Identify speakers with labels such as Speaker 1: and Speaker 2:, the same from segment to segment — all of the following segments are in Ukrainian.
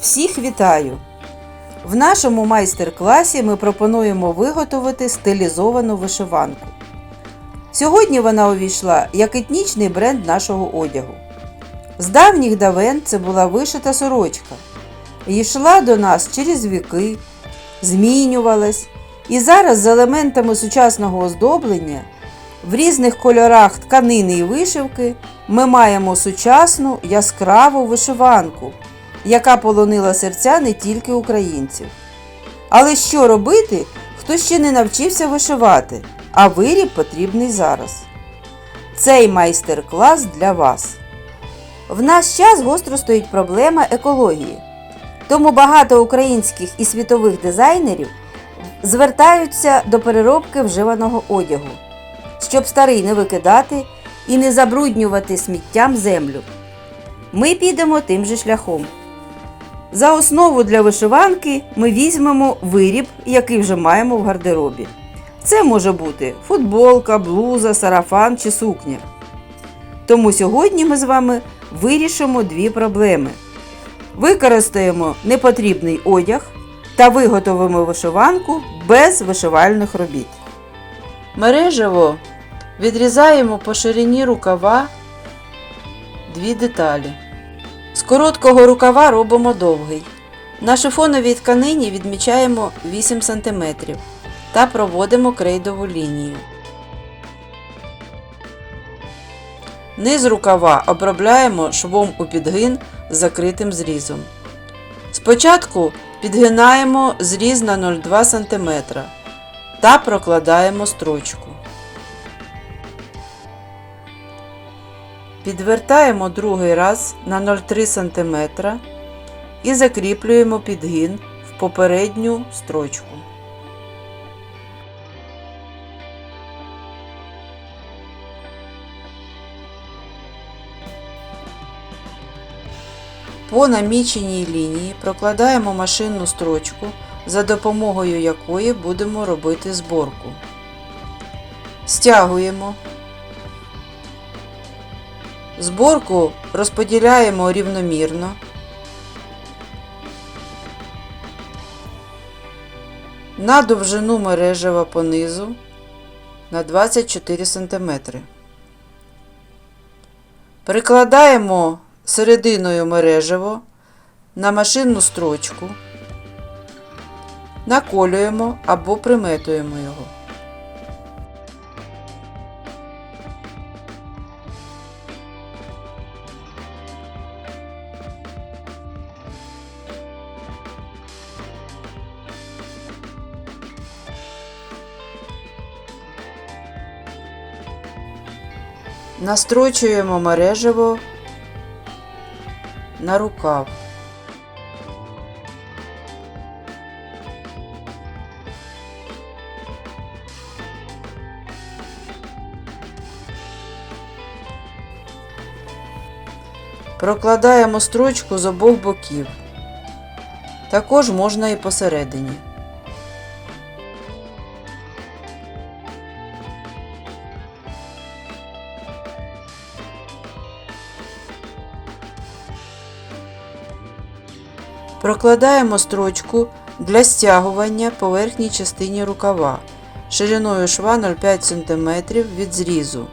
Speaker 1: Всіх вітаю! В нашому майстер-класі ми пропонуємо виготовити стилізовану вишиванку. Сьогодні вона увійшла як етнічний бренд нашого одягу. З давніх давен це була вишита сорочка. Йшла до нас через віки, змінювалась, і зараз з елементами сучасного оздоблення в різних кольорах тканини і вишивки ми маємо сучасну яскраву вишиванку, яка полонила серця не тільки українців. Але що робити, хто ще не навчився вишивати, а виріб потрібний зараз? Цей майстер-клас для вас. В наш час гостро стоїть проблема екології. Тому багато українських і світових дизайнерів звертаються до переробки вживаного одягу, щоб старий не викидати і не забруднювати сміттям землю. Ми підемо тим же шляхом. За основу для вишиванки ми візьмемо виріб, який вже маємо в гардеробі. Це може бути футболка, блуза, сарафан чи сукня. Тому сьогодні ми з вами вирішимо дві проблеми. Використаємо непотрібний одяг та виготовимо вишиванку без вишивальних робіт. Мережево відрізаємо по ширині рукава дві деталі. Короткого рукава робимо довгий. На шифоновій тканині відмічаємо 8 см та проводимо крейдову лінію. Низ рукава обробляємо швом у підгин з закритим зрізом. Спочатку підгинаємо зріз на 0,2 см та прокладаємо строчку. Підвертаємо другий раз на 0,3 см і закріплюємо підгин в попередню строчку. По наміченій лінії прокладаємо машинну строчку, за допомогою якої будемо робити зборку. Стягуємо. Зборку розподіляємо рівномірно. На довжину мережева по низу на 24 см. Прикладаємо серединою мережево на машинну строчку, наколюємо або приметуємо його. Настрочуємо мережево на рукав. Прокладаємо строчку з обох боків. Також можна і посередині. Прокладаємо строчку для стягування по верхній частині рукава шириною шва 0,5 см від зрізу.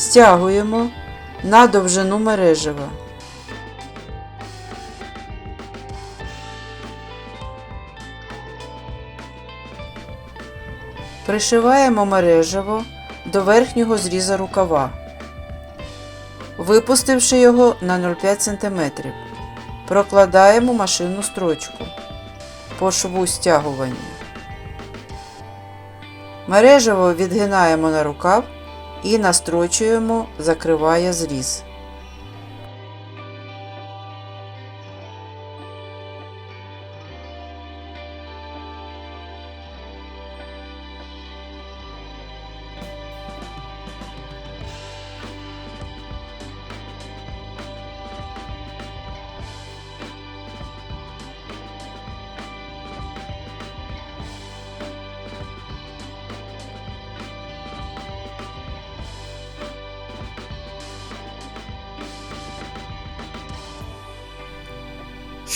Speaker 1: Стягуємо на довжину мережева. Пришиваємо мережево до верхнього зріза рукава, випустивши його на 0,5 см. Прокладаємо машинну строчку по шву стягування. Мережево відгинаємо на рукав і настрочуємо, закриває зріз.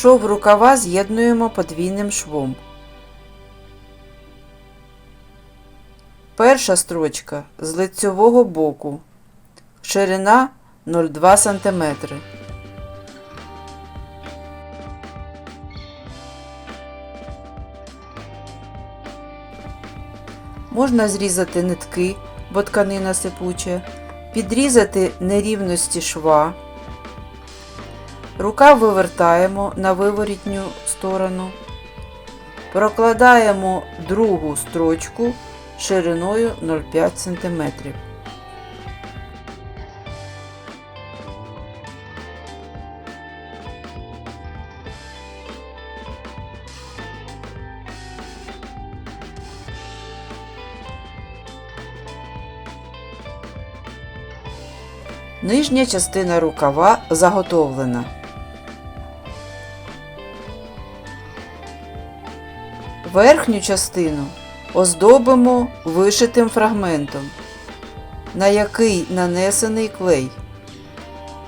Speaker 1: Шов рукава з'єднуємо подвійним швом. Перша строчка з лицьового боку. Ширина 0,2 см. Можна зрізати нитки, бо тканина сипуча, підрізати нерівності шва. Рукав вивертаємо на виворітню сторону. Прокладаємо другу строчку шириною 0,5 см. Нижня частина рукава заготовлена. Верхню частину оздобимо вишитим фрагментом, на який нанесений клей.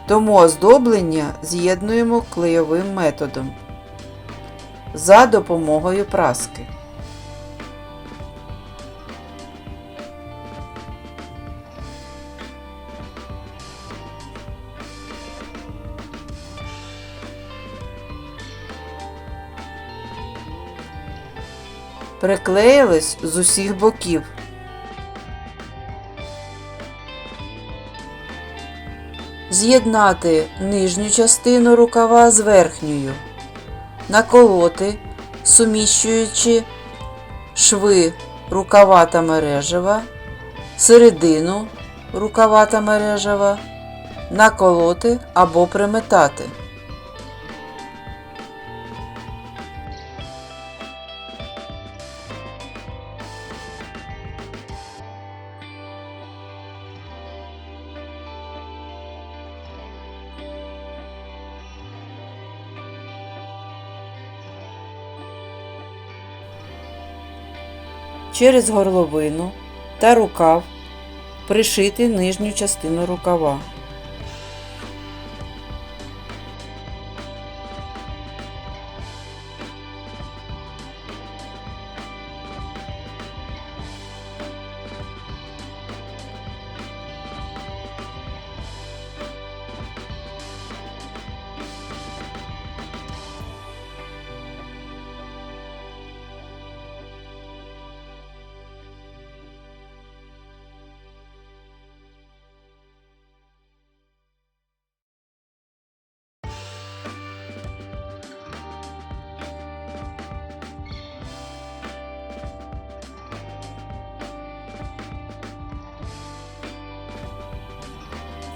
Speaker 1: Тому оздоблення з'єднуємо клейовим методом за допомогою праски. Приклеїлись з усіх боків. З'єднати нижню частину рукава з верхньою. Наколоти, суміщуючи шви рукава та мережева, середину рукава та мережева, наколоти або приметати. Через горловину та рукав пришити нижню частину рукава.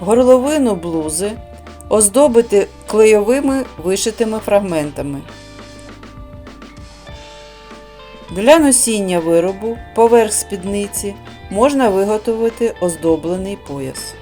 Speaker 1: Горловину блузи оздобити клейовими вишитими фрагментами. Для носіння виробу поверх спідниці можна виготовити оздоблений пояс.